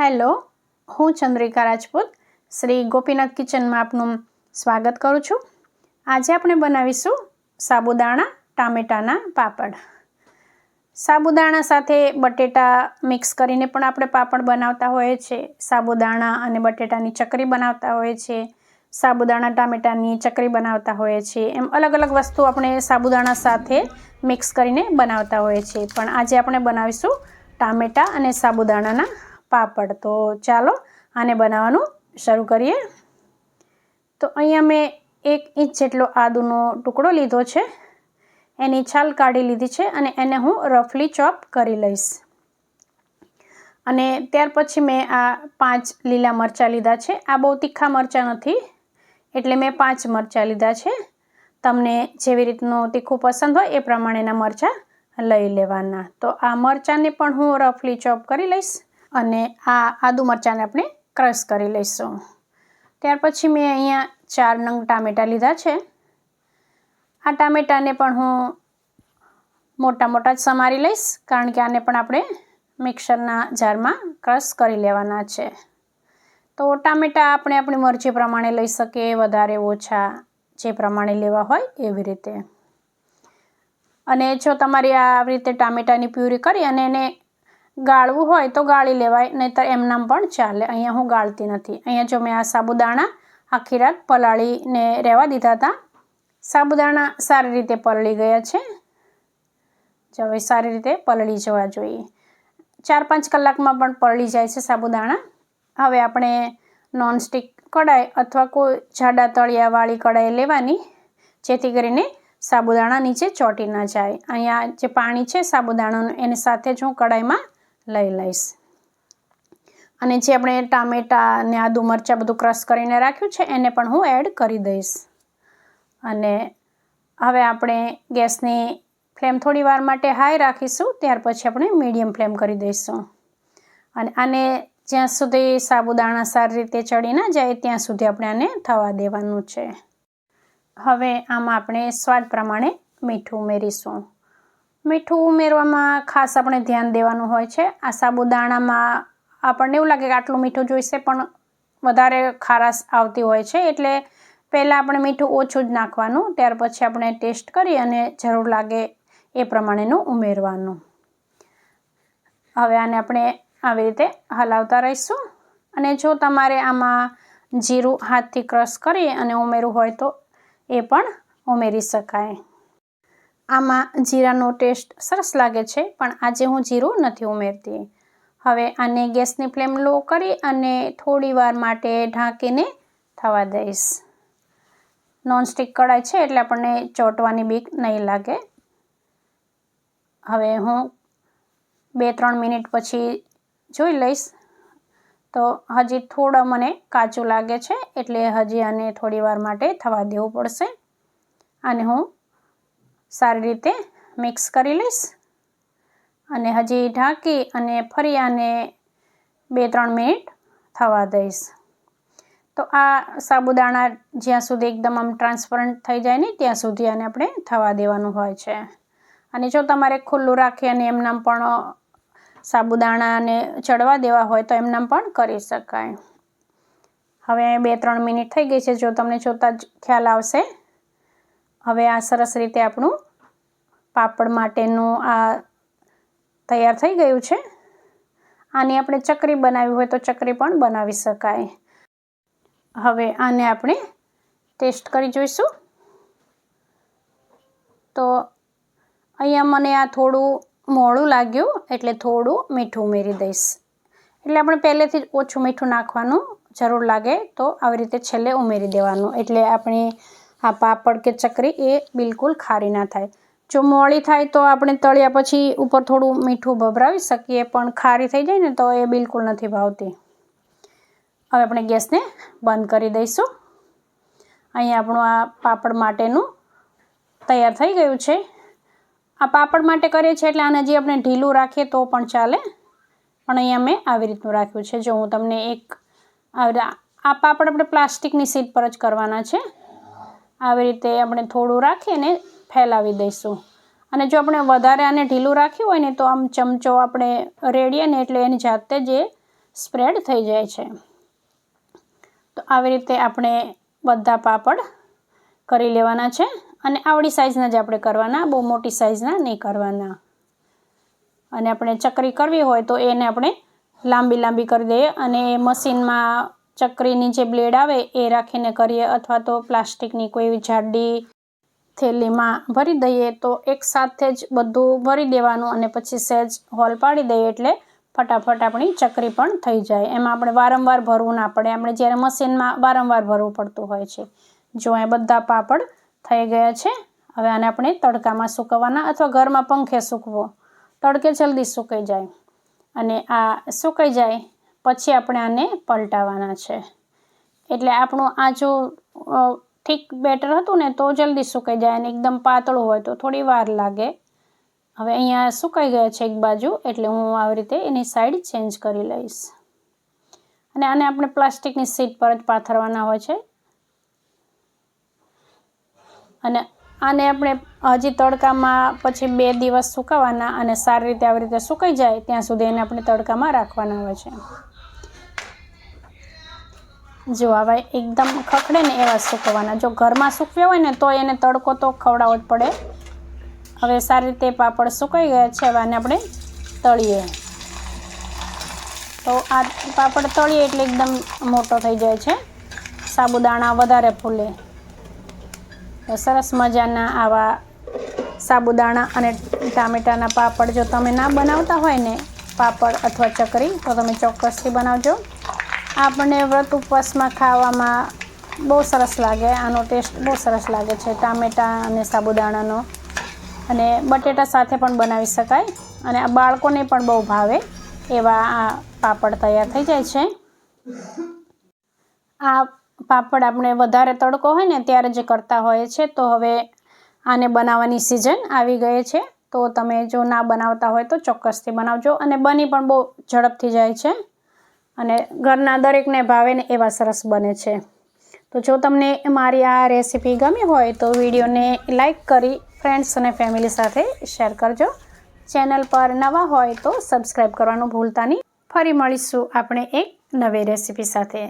Hello, હું ચંદ્રિકા રાજપૂત. શ્રી ગોપીનાથ કિચનમાં આપનું સ્વાગત કરું છું. આજે આપણે બનાવીશું સાબુદાણા, ટામેટાના પાપડ. સાબુદાણા સાથે બટેટા મિક્સ કરીને પણ આપણે પાપડ બનાવતા હોઈએ છીએ. સાબુદાણા અને બટેટાની ચકરી બનાવતા હોઈએ છીએ. સાબુદાણા, ટામેટાની ચકરી બનાવતા હોઈએ છીએ. એમ અલગ અલગ વસ્તુ આપણે સાબુદાણા સાથે મિક્સ કરીને બનાવતા હોઈએ છીએ. પણ આજે આપણે બનાવીશું ટામેટા અને સાબુદાણાના પાપડ. તો ચાલો આને બનાવવાનું શરૂ કરીએ. તો અહીંયા મેં એક ઇંચ જેટલો આદુનો ટુકડો લીધો છે. એની છાલ કાઢી લીધી છે અને એને હું રફલી ચોપ કરી લઈશ. અને ત્યાર પછી મેં આ પાંચ લીલા મરચાં લીધા છે. આ બહુ તીખા મરચાં નથી, એટલે મેં પાંચ મરચાં લીધા છે. તમને જેવી રીતનું તીખું પસંદ હોય એ પ્રમાણેના મરચાં લઈ લેવાના. તો આ મરચાંને પણ હું રફલી ચોપ કરી લઈશ. અને આ આદુ મરચાંને આપણે ક્રશ કરી લઈશું. ત્યાર પછી મેં અહીંયા ચાર નંગ ટામેટાં લીધા છે. આ ટામેટાને પણ હું મોટા મોટા જ સમારી લઈશ, કારણ કે આને પણ આપણે મિક્સરના જારમાં ક્રશ કરી લેવાના છે. તો ટામેટાં આપણે આપણી મરજી પ્રમાણે લઈ શકીએ, વધારે ઓછા જે પ્રમાણે લેવા હોય એવી રીતે. અને જો તમારી આવી રીતે ટામેટાની પ્યુરી કરી અને એને ગાળવું હોય તો ગાળી લેવાય, નહીંતર એમનામ પણ ચાલે. અહીંયા હું ગાળતી નથી. અહીંયા જો મેં આ સાબુદાણા આખી રાત પલાળીને રહેવા દીધા હતા. સાબુદાણા સારી રીતે પલળી ગયા છે. જો હવે સારી રીતે પલળી જવા જોઈએ. ચાર પાંચ કલાકમાં પણ પલળી જાય છે સાબુદાણા. હવે આપણે નોનસ્ટિક કઢાઈ અથવા કોઈ જાડા તળિયાવાળી કઢાઈ લેવાની, જેથી કરીને સાબુદાણા નીચે ચોંટી ના જાય. અહીંયા જે પાણી છે સાબુદાણાનું, એની સાથે જ હું કઢાઈમાં લઈ લઈશ. અને જે આપણે ટામેટાં ને આદુ મરચાં બધું ક્રશ કરીને રાખ્યું છે, એને પણ હું એડ કરી દઈશ. અને હવે આપણે ગેસની ફ્લેમ થોડી વાર માટે હાઈ રાખીશું, ત્યાર પછી આપણે મીડિયમ ફ્લેમ કરી દઈશું. અને આને જ્યાં સુધી સાબુદાણા સારી રીતે ચડી ના જાય, ત્યાં સુધી આપણે આને થવા દેવાનું છે. હવે આમાં આપણે સ્વાદ પ્રમાણે મીઠું ઉમેરીશું. મીઠું ઉમેરવામાં ખાસ આપણે ધ્યાન દેવાનું હોય છે. આ સાબુદાણામાં આપણને એવું લાગે કે આટલું મીઠું જોઈશે, પણ વધારે ખારાશ આવતી હોય છે. એટલે પહેલાં આપણે મીઠું ઓછું જ નાખવાનું, ત્યાર પછી આપણે ટેસ્ટ કરી અને જરૂર લાગે એ પ્રમાણેનું ઉમેરવાનું. હવે આને આપણે આવી રીતે હલાવતા રહીશું. અને જો તમારે આમાં જીરું હાથથી ક્રશ કરી અને ઉમેરવું હોય તો એ પણ ઉમેરી શકાય. આમાં જીરાનો ટેસ્ટ સરસ લાગે છે, પણ આજે હું જીરું નથી ઉમેરતી. હવે આને ગેસની ફ્લેમ લો કરી અને થોડીવાર માટે ઢાંકીને થવા દઈશ. નોનસ્ટિક કઢાઈ છે એટલે આપણને ચોંટવાની બીક નહીં લાગે. હવે હું બે ત્રણ મિનિટ પછી જોઈ લઈશ. તો હજી થોડો મને કાચું લાગે છે, એટલે હજી આને થોડી વાર માટે થવા દેવું પડશે. અને હું સારી રીતે મિક્સ કરી લઈશ. અને હજી ઢાંકી અને ફરી આને બે ત્રણ મિનિટ થવા દઈશ. તો આ સાબુદાણા જ્યાં સુધી એકદમ આમ ટ્રાન્સપરન્ટ થઈ જાય ને ત્યાં સુધી આને આપણે થવા દેવાનું હોય છે. અને જો તમારે ખુલ્લું રાખી અને એમનામ પણ સાબુદાણાને ચડવા દેવા હોય તો એમનામ પણ કરી શકાય. હવે બે ત્રણ મિનિટ થઈ ગઈ છે. જો તમને જોતાં જ ખ્યાલ આવશે હવે આ સરસ રીતે આપણું પાપડ માટેનું આ તૈયાર થઈ ગયું છે. આની આપણે ચકરી બનાવી હોય તો ચકરી પણ બનાવી શકાય. હવે આને આપણે ટેસ્ટ કરી જોઈશું. તો અહીંયા મને આ થોડું મોડું લાગ્યું એટલે થોડું મીઠું ઉમેરી દઈશ. એટલે આપણે પહેલેથી જ ઓછું મીઠું નાખવાનું જરૂર લાગે તો આવી રીતે છેલ્લે ઉમેરી દેવાનું. એટલે આપણી આ પાપડ કે ચકરી એ બિલકુલ ખારી ના થાય. જો મોળી થાય તો આપણે તળ્યા પછી ઉપર થોડું મીઠું ભભરાવી શકીએ, પણ ખારી થઈ જાય ને તો એ બિલકુલ નથી ભાવતી. હવે આપણે ગેસને બંધ કરી દઈશું. અહીંયા આપણું આ પાપડ માટેનું તૈયાર થઈ ગયું છે. આ પાપડ માટે કરીએ છીએ એટલે આને જે આપણે ઢીલું રાખીએ તો પણ ચાલે. પણ અહીંયા મેં આવી રીતનું રાખ્યું છે. જો હું તમને એક આ પાપડ આપણે પ્લાસ્ટિકની સીટ પર જ કરવાના છે. આવી રીતે આપણે થોડું રાખીને ફેલાવી દઈશું. અને જો આપણે વધારે આને ઢીલું રાખ્યું હોય ને, તો આમ ચમચો આપણે રેડીએ ને એટલે એની જાતે જ એ સ્પ્રેડ થઈ જાય છે. તો આવી રીતે આપણે બધા પાપડ કરી લેવાના છે. અને આવડી સાઇઝના જ આપણે કરવાના, બહુ મોટી સાઇઝના નહીં કરવાના. અને આપણે ચકરી કરવી હોય તો એને આપણે લાંબી લાંબી કરી દઈએ. અને મશીનમાં ચકરીની જે બ્લેડ આવે એ રાખીને કરીએ અથવા તો પ્લાસ્ટિકની કોઈ જાડી થેલીમાં ભરી દઈએ તો એક સાથે જ બધું ભરી દેવાનું અને પછી સહેજ હોલ પાડી દઈએ એટલે ફટાફટ આપણી ચકરી પણ થઈ જાય. એમાં આપણે વારંવાર ભરવું ના પડે. આપણે જ્યારે મશીનમાં વારંવાર ભરવું પડતું હોય છે. જો એ બધા પાપડ થઈ ગયા છે, હવે આને આપણે તડકામાં સૂકવવાના અથવા ઘરમાં પંખે સૂકવો. તડકે જલ્દી સુકાઈ જાય. અને આ સુકાઈ જાય પછી આપણે આને પલટાવવાના છે. એટલે આપણું આ જો ઠીક બેટર હતું ને તો જલ્દી સુકાઈ જાય અને એકદમ પાતળું હોય તો થોડી વાર લાગે. હવે અહીંયા સુકાઈ ગયા છે એક બાજુ, એટલે હું આવી રીતે એની સાઈડ ચેન્જ કરી લઈશ. અને આને આપણે પ્લાસ્ટિકની સીટ પર જ પાથરવાના હોય છે. અને આને આપણે હજી તડકામાં પછી બે દિવસ સુકાવવાના અને સારી રીતે આવી રીતે સુકાઈ જાય, ત્યાં સુધી એને આપણે તડકામાં રાખવાના હોય છે. જો હવે એકદમ ખખડે ને એવા સૂકવવાના જો ઘરમાં સૂકવ્યા હોય ને, તો એને તડકો તો ખવડાવવો જ પડે. હવે સારી રીતે પાપડ સુકાઈ ગયા છે, હવે આને આપણે તળીએ. તો આ પાપડ તળીએ એટલે એકદમ મોટો થઈ જાય છે. સાબુદાણા વધારે ફૂલે. સરસ મજાના આવા સાબુદાણા અને ટામેટાના પાપડ જો તમે ના બનાવતા હોય ને પાપડ અથવા ચકરી, તો તમે ચોક્કસથી બનાવજો. આપણને વ્રત ઉપવાસમાં ખાવામાં બહુ સરસ લાગે. આનો ટેસ્ટ બહુ સરસ લાગે છે. ટામેટાં અને સાબુદાણાનો. અને બટેટા સાથે પણ બનાવી શકાય. અને આ બાળકોને પણ બહુ ભાવે એવા આ પાપડ તૈયાર થઈ જાય છે. આ પાપડ આપણે વધારે તડકો હોય ને ત્યારે જે કરતા હોઈએ છે, તો હવે આને બનાવવાની સિઝન આવી ગઈ છે. તો તમે જો ના બનાવતા હોય તો ચોક્કસથી બનાવજો. અને બની પણ બહુ ઝડપથી જાય છે. અને ઘરના દરેકને ભાવે ને એવા સરસ બને છે. તો જો તમને મારી આ રેસીપી ગમી હોય તો વિડીયોને લાઈક કરી ફ્રેન્ડ્સ અને ફેમિલી સાથે શેર કરજો. ચેનલ પર નવા હોય તો સબસ્ક્રાઈબ કરવાનું ભૂલતા નહીં. ફરી મળીશું આપણે એક નવી રેસીપી સાથે.